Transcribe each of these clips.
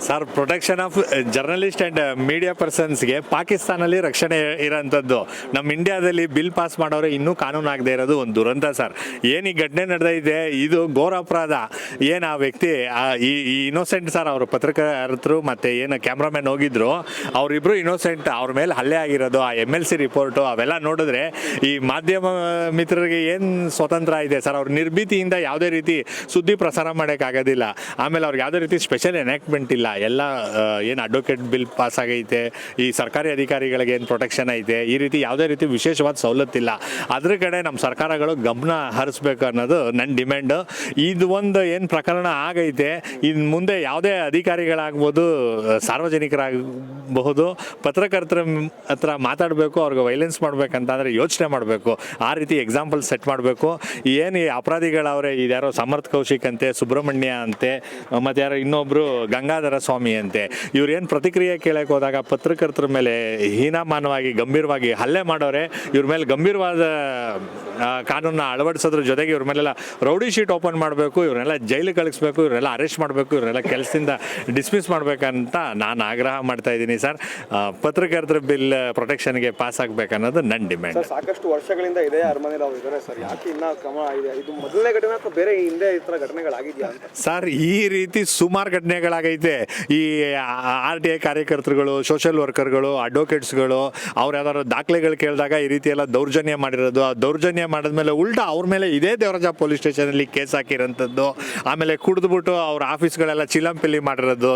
Sir protection of journalist and media ಪರ್ಸನ್ಸ್ಗೆ ಪಾಕಿಸ್ತಾನಲ್ಲಿ ರಕ್ಷಣೆ ಇರೋಂಥದ್ದು ನಮ್ಮ ಇಂಡಿಯಾದಲ್ಲಿ ಬಿಲ್ ಪಾಸ್ ಮಾಡೋರು ಇನ್ನೂ ಕಾನೂನು ಆಗದೆ ಇರೋದು ಒಂದು ದುರಂತ ಸರ್. ಏನು ಈ ಘಟನೆ ನಡೆದೈತೆ ಇದು ಘೋರ ಅಪರಾಧ. ಏನು ಆ ವ್ಯಕ್ತಿ, ಆ, ಈ ಇನ್ನೋಸೆಂಟ್ ಸರ್ ಅವರು ಪತ್ರಕರ್ತರು ಮತ್ತು ಏನು ಕ್ಯಾಮ್ರಾಮ್ಯಾನ್ ಹೋಗಿದ್ರು ಅವರಿಬ್ಬರು ಇನ್ನೋಸೆಂಟ್ ಅವ್ರ ಮೇಲೆ ಹಲ್ಲೆ ಆಗಿರೋದು, ಆ ಎಂ ಎಲ್ ಸಿ ರಿಪೋರ್ಟು ಅವೆಲ್ಲ ನೋಡಿದ್ರೆ ಈ ಮಾಧ್ಯಮ ಮಿತ್ರರಿಗೆ ಏನು ಸ್ವತಂತ್ರ ಇದೆ ಸರ್? ಅವ್ರ ನಿರ್ಭೀತಿಯಿಂದ ಯಾವುದೇ ರೀತಿ ಸುದ್ದಿ ಪ್ರಸಾರ ಮಾಡೋಕ್ಕಾಗೋದಿಲ್ಲ. ಆಮೇಲೆ ಅವ್ರಿಗೆ ಯಾವುದೇ ರೀತಿ ಸ್ಪೆಷಲ್ ಎನಾಕ್ಟ್ಮೆಂಟ್ ಇಲ್ಲ. ಎಲ್ಲ ಏನು ಅಡ್ವೊಕೇಟ್ ಬಿಲ್ ಪಾಸ್ ಆಗೈತೆ, ಈ ಸರ್ಕಾರಿ ಅಧಿಕಾರಿಗಳಿಗೆ ಏನು ಪ್ರೊಟೆಕ್ಷನ್ ಐತೆ, ಈ ರೀತಿ ಯಾವುದೇ ರೀತಿ ವಿಶೇಷವಾದ ಸವಲತ್ತಿಲ್ಲ ಅದ್ರ ಕಡೆ ನಮ್ಮ ಸರ್ಕಾರಗಳು ಗಮನ ಹರಿಸ್ಬೇಕು ಅನ್ನೋದು ನನ್ನ ಡಿಮ್ಯಾಂಡು ಇದು ಒಂದು ಏನು ಪ್ರಕರಣ ಆಗೈತೆ ಇನ್ನು ಮುಂದೆ ಯಾವುದೇ ಅಧಿಕಾರಿಗಳಾಗ್ಬೋದು ಸಾರ್ವಜನಿಕರಾಗಬಹುದು, ಪತ್ರಕರ್ತರ ಹತ್ರ ಮಾತಾಡಬೇಕು, ಅವ್ರಿಗೆ ವೈಲೆನ್ಸ್ ಮಾಡಬೇಕಂತಂದರೆ ಯೋಚನೆ ಮಾಡಬೇಕು. ಆ ರೀತಿ ಎಕ್ಸಾಂಪಲ್ ಸೆಟ್ ಮಾಡಬೇಕು. ಏನು ಈ ಅಪರಾಧಿಗಳವ್ರೆ, ಇದ್ಯಾರೋ ಸಮರ್ಥ್ ಕೌಶಿಕ್ ಅಂತೆ, ಸುಬ್ರಹ್ಮಣ್ಯ ಅಂತೆ ಮತ್ತು ಯಾರೋ ಇನ್ನೊಬ್ಬರು ಗಂಗಾಧರ ಸ್ವಾಮಿ ಅಂತೆ. ಇವ್ರು ಏನು ಪ್ರತಿಕ್ರಿಯೆ ಕೇಳಕ್ಕೆ ಹೋದಾಗ ಪತ್ರಕರ್ತರ ಮೇಲೆ ಹೀನಾಮಾನವಾಗಿ ಗಂಭೀರವಾಗಿ ಹಲ್ಲೆ ಮಾಡೋರೆ ಇವ್ರ ಮೇಲೆ ಗಂಭೀರವಾದ ಕಾನೂನನ್ನ ಅಳವಡಿಸೋದ್ರ ಜೊತೆಗೆ ಇವ್ರ ಮೇಲೆಲ್ಲ ರೌಡಿ ಶೀಟ್ ಓಪನ್ ಮಾಡಬೇಕು ಇವ್ರನ್ನೆಲ್ಲ ಜೈಲಿಗೆ ಕಳಿಸ್ಬೇಕು ಇವರೆಲ್ಲ ಅರೆಸ್ಟ್ ಮಾಡಬೇಕು ಇವರೆಲ್ಲ ಕೆಲಸದಿಂದ ಡಿಸ್ಮಿಸ್ ಮಾಡಬೇಕಂತ ನಾನು ಆಗ್ರಹ ಮಾಡ್ತಾ ಇದ್ದೀನಿ ಸರ್. ಪತ್ರಕರ್ತರ ಬಿಲ್ ಪ್ರೊಟೆಕ್ಷನ್ಗೆ ಪಾಸ್ ಆಗಬೇಕನ್ನೋದು ನನ್ನ ಡಿಮ್ಯಾಂಡ್. ಸಾಕಷ್ಟು ವರ್ಷಗಳಿಂದ ಇದೇ ಅರಮನೆಯಲ್ಲಿ ಅವ್ರು ಇದ್ದಾರೆ ಸರ್. ಯಾಕೆ ಇನ್ನ ಕ್ರಮ ಇದೆ? ಇದು ಮೊದಲನೇ ಘಟನೆ ಅಥವಾ ಬೇರೆ ಹಿಂದೆ ಈ ಥರ ಘಟನೆಗಳಾಗಿದೆಯಾ ಅಂತ? ಸರ್ ಈ ರೀತಿ ಸುಮಾರು ಘಟನೆಗಳಾಗೈತೆ. ಈ ಆರ್ ಟಿ ಐ ಕಾರ್ಯಕರ್ತರುಗಳು ಸೋಷಿಯಲ್ ವರ್ಕರ್ಗಳು ಅಡ್ವೊಕೇಟ್ಸ್ಗಳು ಅವ್ರು ಯಾವ್ದಾದ್ರು ದಾಖಲೆಗಳು ಕೇಳಿದಾಗ ಈ ರೀತಿ ಎಲ್ಲ ದೌರ್ಜನ್ಯ ಮಾಡಿರೋದು. ಆ ದೌರ್ಜನ್ಯ ಮಾಡಿದ್ಮೇಲೆ ಉಲ್ಟಾ ಅವ್ರ ಮೇಲೆ ಇದೇ ದೇವರಾಜ ಪೊಲೀಸ್ ಸ್ಟೇಷನಲ್ಲಿ ಕೇಸ್ ಹಾಕಿರೋಂಥದ್ದು. ಆಮೇಲೆ ಕುಡಿದ್ಬಿಟ್ಟು ಅವ್ರ ಆಫೀಸ್ಗಳೆಲ್ಲ ಚಿಲಂಪಿಲಿ ಮಾಡಿರೋದು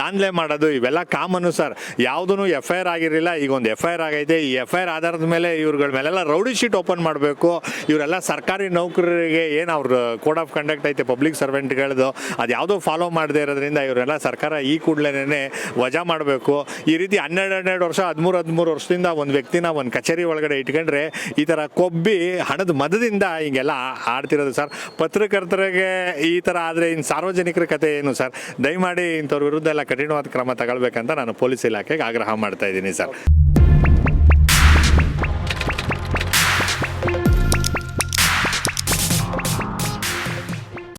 ದಾಂಧಲೆ ಮಾಡೋದು, ಇವೆಲ್ಲ ಕಾಮನು ಸರ್. ಯಾವುದೂ ಎಫ್ ಐ ಆರ್ ಆಗಿರಲಿಲ್ಲ, ಈಗ ಒಂದು ಎಫ್ ಐ ಆರ್ ಆಗೈತೆ. ಈ ಎಫ್ ಐ ಆರ್ ಆಧಾರದ ಮೇಲೆ ಇವ್ರಗಳ ಮೇಲೆಲ್ಲ ರೌಡಿ ಶೀಟ್ ಓಪನ್ ಮಾಡಬೇಕು. ಇವರೆಲ್ಲ ಸರ್ಕಾರಿ ನೌಕರರಿಗೆ ಏನು ಅವ್ರ ಕೋಡ್ ಆಫ್ ಕಂಡಕ್ಟ್ ಐತೆ ಪಬ್ಲಿಕ್ ಸರ್ವೆಂಟ್ಗಳದು ಅದು ಯಾವುದೋ ಫಾಲೋ ಮಾಡದೇ ಇರೋದ್ರಿಂದ ಇವರೆಲ್ಲ ಸರ್ಕಾರ ಈ ಕೂಡಲೇ ವಜಾ ಮಾಡಬೇಕು. ಈ ರೀತಿ ಹನ್ನೆರಡು ಹನ್ನೆರಡು ವರ್ಷ, ಹದಿಮೂರು ಹದಿಮೂರು ವರ್ಷದಿಂದ ಒಂದು ವ್ಯಕ್ತಿನ ಒಂದು ಕಚೇರಿ ಒಳಗಡೆ ಇಟ್ಕೊಂಡ್ರೆ ಈ ಥರ ಕೊಬ್ಬಿ ಹಣದ ಮದದಿಂದ ಹಿಂಗೆಲ್ಲ ಆಡ್ತಿರೋದು ಸರ್. ಪತ್ರಕರ್ತರಿಗೆ ಈ ಥರ ಆದರೆ ಇನ್ನು ಸಾರ್ವಜನಿಕರ ಕತೆ ಏನು ಸರ್? ದಯಮಾಡಿ ಇಂಥವ್ರ ವಿರುದ್ಧ ಎಲ್ಲ ಕಠಿಣವಾದ ಕ್ರಮ ತಗೊಳ್ಬೇಕಂತ ನಾನು ಪೊಲೀಸ್ ಇಲಾಖೆಗೆ ಆಗ್ರಹ ಮಾಡ್ತಾ ಇದ್ದೀನಿ ಸರ್.